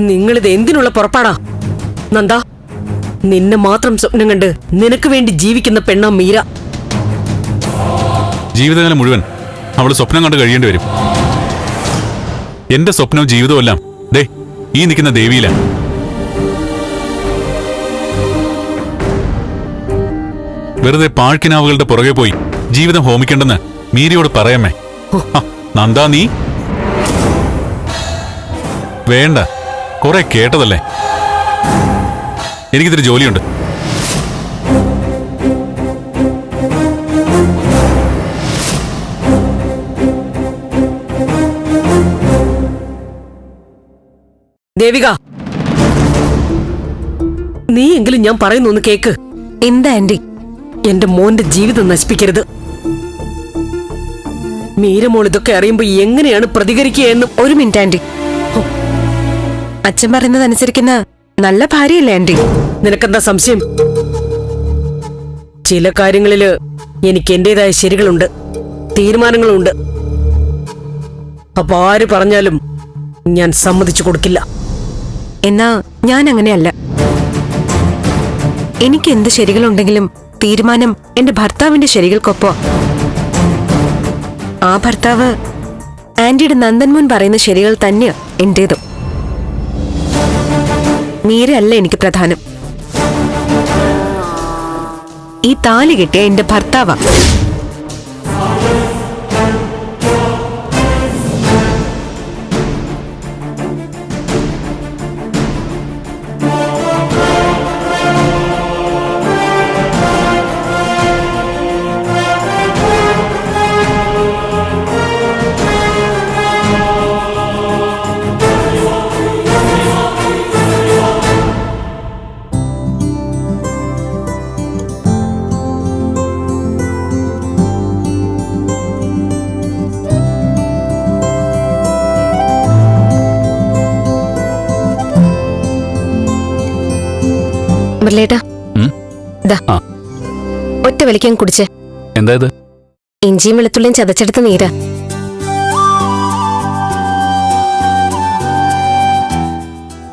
നിങ്ങളിത് എന്തിനുള്ള പുറപ്പാടാ? നന്ദ നിന്നെ മാത്രം സ്വപ്നം കണ്ട് നിനക്ക് വേണ്ടി ജീവിക്കുന്ന പെണ്ണാ മീര. ജീവിതകാലം മുഴുവൻ അവൾ സ്വപ്നം കണ്ട് കഴിയേണ്ടി വരും. എന്റെ സ്വപ്നം ജീവിതവും എല്ലാം ദേ ഈ നിൽക്കുന്ന ദേവിയിലാണ് വെറുതെ പാഴ്ക്കിനാവുകളുടെ പുറകെ പോയി ജീവിതം ഹോമിക്കണ്ടെന്ന് മീരയോട് പറയാമേ നന്ദാ നീ. വേണ്ട. കുറെ കേട്ടതല്ലേ? എനിക്കിതിരി ജോലിയുണ്ട്. ദേവിക. നീ എങ്കിലും ഞാൻ പറയുന്നു ഒന്ന് കേക്ക്. എന്താ ആന്റി? എന്റെ മോന്റെ ജീവിതം നശിപ്പിക്കരുത്. മീരമോൾ ഇതൊക്കെ അറിയുമ്പോ എങ്ങനെയാണ് പ്രതികരിക്കുക എന്നും ഒരു മിനിറ്റ് ആന്റി. അച്ഛൻ പറയുന്നത് അനുസരിക്കുന്ന നല്ല ഭാര്യയല്ലേ ആന്റി? നിനക്കെന്താ സംശയം? ചില കാര്യങ്ങളിൽ എനിക്ക് എന്റേതായ ശരികളുണ്ട് തീരുമാനങ്ങളുണ്ട്. അപ്പൊ ആര് പറഞ്ഞാലും ഞാൻ സമ്മതിച്ചു കൊടുക്കില്ല. എന്നാ ഞാൻ അങ്ങനെയല്ല എനിക്ക് എന്ത് ശരികളുണ്ടെങ്കിലും തീരുമാനം എന്റെ ഭർത്താവിന്റെ ശരികൾക്കൊപ്പോ. ആ ഭർത്താവ് ആന്റിയുടെ നന്ദൻമോൻ പറയുന്ന ശരികൾ തന്നെയാ എന്റേതും. മീരല്ല എനിക്ക് പ്രധാനം. ഈ താലി കിട്ടിയ എന്റെ ഭർത്താവാ. മുരളേട്ടാ ഉം? ദാ. ആ. ഒറ്റ വലിക്കം കുടിച്ച്. എന്താ ഇത്? ഇഞ്ചിയും വെളുത്തുള്ളിയും ചതച്ചെടുത്ത് നീരാ.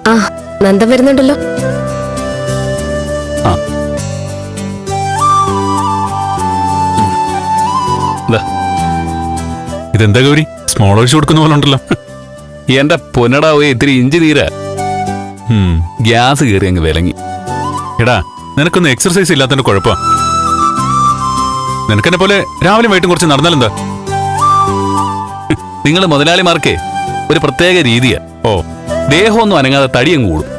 ആ നന്ദം വരുന്നുണ്ടല്ലോ. ദാ. ഇതെന്താ ഗൗരി? സ്മോൾ ഒഴിച്ചു കൊടുക്കുന്ന പോലെ ഉണ്ടല്ലോ. എന്റെ പൊന്നടാവേ ഇത്തിരി ഇഞ്ചി നീര്. ഉം. ഗ്യാസ് കയറി അങ്ങ് വിലങ്ങി. എടാ നിനക്കൊന്നും എക്സർസൈസ് ഇല്ലാത്തതിന്റെ കുഴപ്പം? നിനക്കെന്നെ പോലെ രാവിലെ വൈകിട്ടും കുറച്ച് നടന്നാലെന്താ? നിങ്ങൾ മുതലാളിമാർക്കേ ഒരു പ്രത്യേക രീതിയാ. ഓ ദേഹമൊന്നും അനങ്ങാതെ തടിയും കൂടും.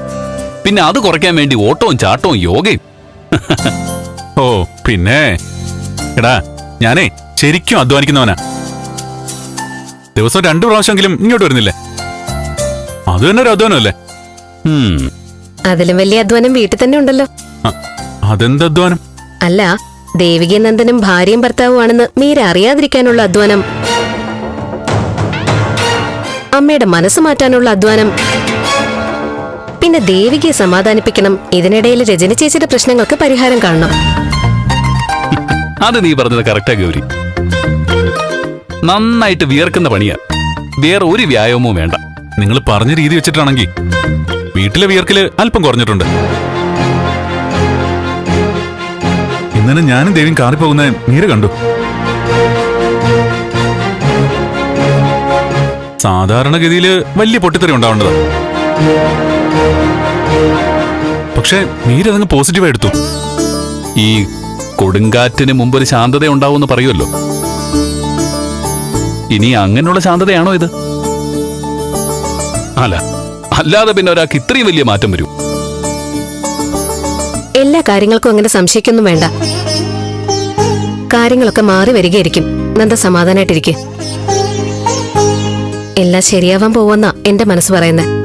പിന്നെ അത് കുറയ്ക്കാൻ വേണ്ടി ഓട്ടവും ചാട്ടവും യോഗയും. ഓ പിന്നെ? എടാ ഞാനേ ശരിക്കും അധ്വാനിക്കുന്നവനാ. ദിവസം രണ്ടു പ്രാവശ്യമെങ്കിലും ഇങ്ങോട്ട് വരുന്നില്ലേ? അത് തന്നെ ഒരു അധ്വാനമല്ലേ. അതിലും വലിയ അധ്വാനം വീട്ടിൽ തന്നെ ഉണ്ടല്ലോ. ആ, അതെന്ത് അധ്വാനം? അല്ല ദേവികനന്ദനും ഭാര്യയും ഭർത്താവുമാണെന്ന് മീര അറിയാതിരിക്കാനുള്ള അധ്വാനം. അമ്മയുടെ മനസ്സ് മാറ്റാനുള്ള അധ്വാനം. പിന്നെ ദേവികയെ സമാധാനിപ്പിക്കണം. ഇതിനിടയിൽ രജന ചേച്ചിയുടെ പ്രശ്നങ്ങൾക്ക് പരിഹാരം കാണണം. അത് നീ പറഞ്ഞത് കറക്റ്റാ ഗൗരി. നന്നായിട്ട് വിയർക്കുന്ന പണിയാ. വേറെ ഒരു വ്യായാമവും വേണ്ട. നിങ്ങൾ പറഞ്ഞ രീതി വെച്ചിട്ടാണെങ്കിൽ വീട്ടിലെ വിയർക്കിൽ അല്പം കുറഞ്ഞിട്ടുണ്ട്. ഇന്നലെ ഞാനും ദേവിയും കാറി പോകുന്ന നീര് കണ്ടു. സാധാരണഗതിയിൽ വലിയ പൊട്ടിത്തെറി ഉണ്ടാവേണ്ടത്. പക്ഷേ നീരതങ്ങ് പോസിറ്റീവായി എടുത്തു. ഈ കൊടുങ്കാറ്റിന് മുമ്പൊരു ശാന്തത ഉണ്ടാവുമെന്ന് പറയുമല്ലോ. ഇനി അങ്ങനെയുള്ള ശാന്തതയാണോ ഇത്? അല്ല അല്ലാതെ പിന്നെ ഒരാൾക്ക് ഇത്രയും വലിയ മാറ്റം വരും. എല്ലാ കാര്യങ്ങൾക്കും അങ്ങനെ സംശയിക്കൊന്നും വേണ്ട. കാര്യങ്ങളൊക്കെ മാറി വരികയായിരിക്കും. നന്ദ സമാധാനായിട്ടിരിക്കും. എല്ലാം ശരിയാവാൻ പോവെന്നാ എന്റെ മനസ്സ് പറയുന്നത്